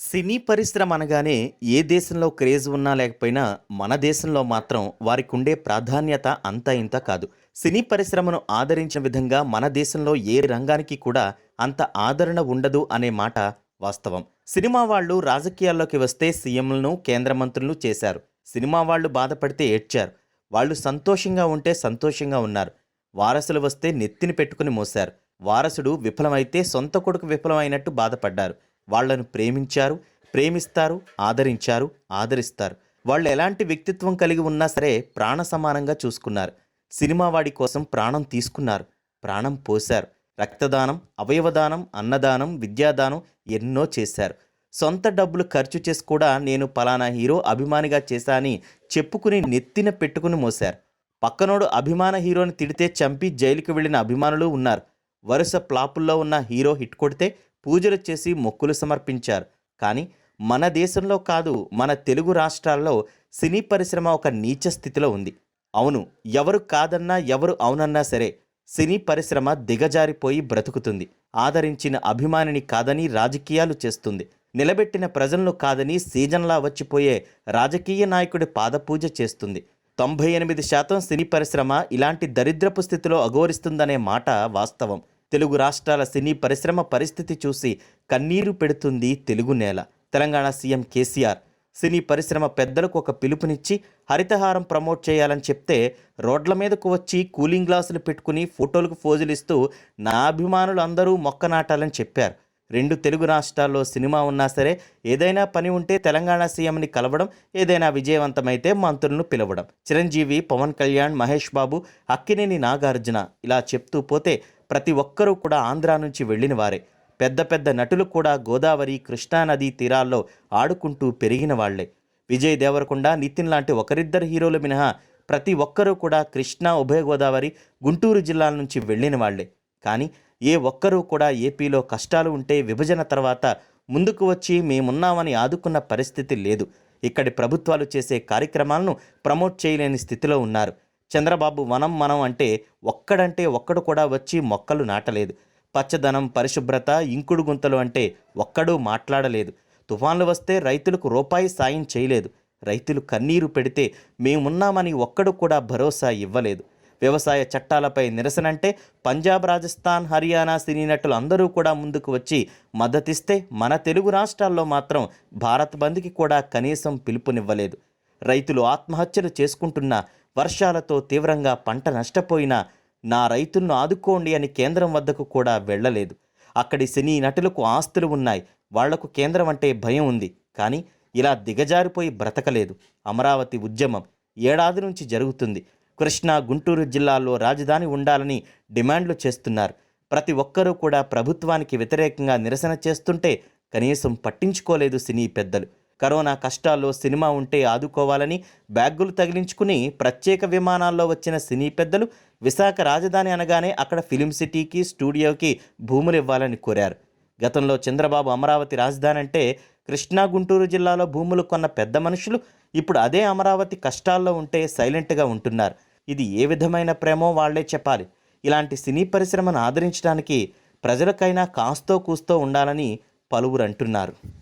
సినీ పరిశ్రమ అనగానే ఏ దేశంలో క్రేజ్ ఉన్నా లేకపోయినా మన దేశంలో మాత్రం వారికి ఉండే ప్రాధాన్యత అంత ఇంత కాదు. సినీ పరిశ్రమను ఆదరించిన విధంగా మన దేశంలో ఏ రంగానికి కూడా అంత ఆదరణ ఉండదు అనే మాట వాస్తవం. సినిమా వాళ్ళు రాజకీయాల్లోకి వస్తే సీఎంలను కేంద్ర మంత్రులను చేశారు. సినిమా వాళ్ళు బాధపడితే ఏడ్చారు. వాళ్ళు సంతోషంగా ఉంటే సంతోషంగా ఉన్నారు. వారసులు వస్తే నెత్తిని పెట్టుకుని మోశారు. వారసుడు విఫలమైతే సొంత కొడుకు విఫలమైనట్టు బాధపడ్డారు. వాళ్ళను ప్రేమించారు ప్రేమిస్తారు ఆదరించారు ఆదరిస్తారు. వాళ్ళు ఎలాంటి వ్యక్తిత్వం కలిగి ఉన్నా సరే ప్రాణ సమానంగా చూసుకున్నారు. సినిమా వాడి కోసం ప్రాణం తీసుకున్నారు ప్రాణం పోశారు. రక్తదానం అవయవదానం అన్నదానం విద్యాదానం ఎన్నో చేశారు. సొంత డబ్బులు ఖర్చు చేసి కూడా నేను పలానా హీరో అభిమానిగా చేశా అని చెప్పుకుని నెత్తిన పెట్టుకుని మోశారు. పక్కనోడు అభిమాన హీరోని తిడితే చంపి జైలుకి వెళ్ళిన అభిమానులు ఉన్నారు. వరుస ప్లాపుల్లో ఉన్న హీరో హిట్ కొడితే పూజలు చేసి మొక్కులు సమర్పించారు. కానీ మన దేశంలో కాదు మన తెలుగు రాష్ట్రాల్లో సినీ పరిశ్రమ ఒక నీచ స్థితిలో ఉంది. అవును ఎవరు కాదన్నా ఎవరు అవునన్నా సరే సినీ పరిశ్రమ దిగజారిపోయి బ్రతుకుతుంది. ఆదరించిన అభిమానిని కాదని రాజకీయాలు చేస్తుంది. నిలబెట్టిన ప్రజలను కాదని సీజన్లా వచ్చిపోయే రాజకీయ నాయకుడి పాదపూజ చేస్తుంది. తొంభై ఎనిమిది శాతం సినీ పరిశ్రమ ఇలాంటి దరిద్రపు స్థితిలో అఘోరిస్తుందనే మాట వాస్తవం. తెలుగు రాష్ట్రాల సినీ పరిశ్రమ పరిస్థితి చూసి కన్నీరు పెడుతుంది తెలుగు నేల. తెలంగాణ సీఎం కేసీఆర్ సినీ పరిశ్రమ పెద్దలకు ఒక పిలుపునిచ్చి హరితహారం ప్రమోట్ చేయాలని చెప్తే రోడ్ల మీదకు వచ్చి కూలింగ్ గ్లాసులు పెట్టుకుని ఫోటోలకు ఫోజులు ఇస్తూ నా అభిమానులు అందరూ మొక్క నాటాలని చెప్పారు. రెండు తెలుగు రాష్ట్రాల్లో సినిమా ఉన్నా సరే ఏదైనా పని ఉంటే తెలంగాణ సీఎంని కలవడం ఏదైనా విజయవంతమైతే మంత్రులను పిలవడం. చిరంజీవి పవన్ కళ్యాణ్ మహేష్ బాబు అక్కినేని నాగార్జున ఇలా చెప్తూ పోతే ప్రతి ఒక్కరూ కూడా ఆంధ్రా నుంచి వెళ్ళిన వారే. పెద్ద పెద్ద నటులు కూడా గోదావరి కృష్ణానది తీరాల్లో ఆడుకుంటూ పెరిగిన వాళ్ళే. విజయ్ దేవరకొండ నితిన్ లాంటి ఒకరిద్దరు హీరోలు మినహా ప్రతి ఒక్కరూ కూడా కృష్ణా ఉభయ గోదావరి గుంటూరు జిల్లాల నుంచి వెళ్ళిన వాళ్ళే. కానీ ఏ ఒక్కరూ కూడా ఏపీలో కష్టాలు ఉంటే విభజన తర్వాత ముందుకు వచ్చి మేమున్నామని ఆదుకున్న పరిస్థితి లేదు. ఇక్కడి ప్రభుత్వాలు చేసే కార్యక్రమాలను ప్రమోట్ చేయలేని స్థితిలో ఉన్నారు. చంద్రబాబు వనం మనం అంటే ఒక్కడంటే ఒక్కడు కూడా వచ్చి మొక్కలు నాటలేదు. పచ్చదనం పరిశుభ్రత ఇంకుడు గుంతలు అంటే ఒక్కడూ మాట్లాడలేదు. తుఫాన్లు వస్తే రైతులకు రూపాయి సాయం చేయలేదు. రైతులు కన్నీరు పెడితే మేమున్నామని ఒక్కడు కూడా భరోసా ఇవ్వలేదు. వ్యవసాయ చట్టాలపై నిరసనంటే పంజాబ్ రాజస్థాన్ హర్యానా సినీ నటులు అందరూ కూడా ముందుకు వచ్చి మద్దతిస్తే మన తెలుగు రాష్ట్రాల్లో మాత్రం భారత్ బంద్కి కూడా కనీసం పిలుపునివ్వలేదు. రైతులు ఆత్మహత్యలు చేసుకుంటున్న వర్షాలతో తీవ్రంగా పంట నష్టపోయినా నా రైతులను ఆదుకోండి అని కేంద్రం వద్దకు కూడా వెళ్ళలేదు. అక్కడి సినీ నటులకు ఆస్తులు ఉన్నాయి. వాళ్ళకు కేంద్రం అంటే భయం ఉంది. కానీ ఇలా దిగజారిపోయి బ్రతకలేదు. అమరావతి ఉద్యమం ఏడాది నుంచి జరుగుతుంది. కృష్ణా గుంటూరు జిల్లాల్లో రాజధాని ఉండాలని డిమాండ్లు చేస్తున్నారు. ప్రతి ఒక్కరూ కూడా ప్రభుత్వానికి వ్యతిరేకంగా నిరసన చేస్తుంటే కనీసం పట్టించుకోలేదు సినీ పెద్దలు. కరోనా కష్టాల్లో సినిమా ఉంటే ఆదుకోవాలని బ్యాగులు తగిలించుకుని ప్రత్యేక విమానాల్లో వచ్చిన సినీ పెద్దలు విశాఖ రాజధాని అనగానే అక్కడ ఫిలిం సిటీకి స్టూడియోకి భూములు ఇవ్వాలని కోరారు. గతంలో చంద్రబాబు అమరావతి రాజధాని అంటే కృష్ణా గుంటూరు జిల్లాలో భూములు కొన్న పెద్ద మనుషులు ఇప్పుడు అదే అమరావతి కష్టాల్లో ఉంటే సైలెంట్గా ఉంటున్నారు. ఇది ఏ విధమైన ప్రేమో వాళ్ళే చెప్పాలి. ఇలాంటి సినీ పరిశ్రమను ఆదరించడానికి ప్రజలకైనా కాస్తో కూస్తో ఉండాలని పలువురు అంటున్నారు.